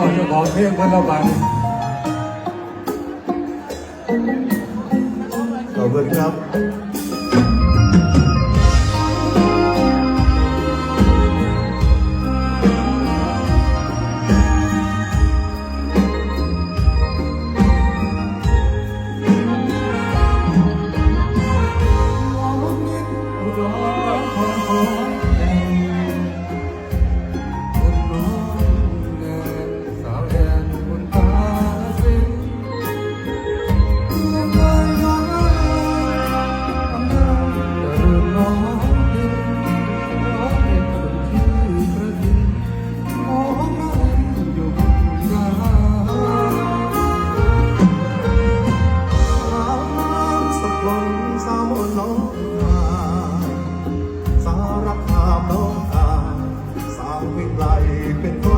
พ่อเจ้าของเพียงเพิ่นละบังขอบคุณครับ เป็นคน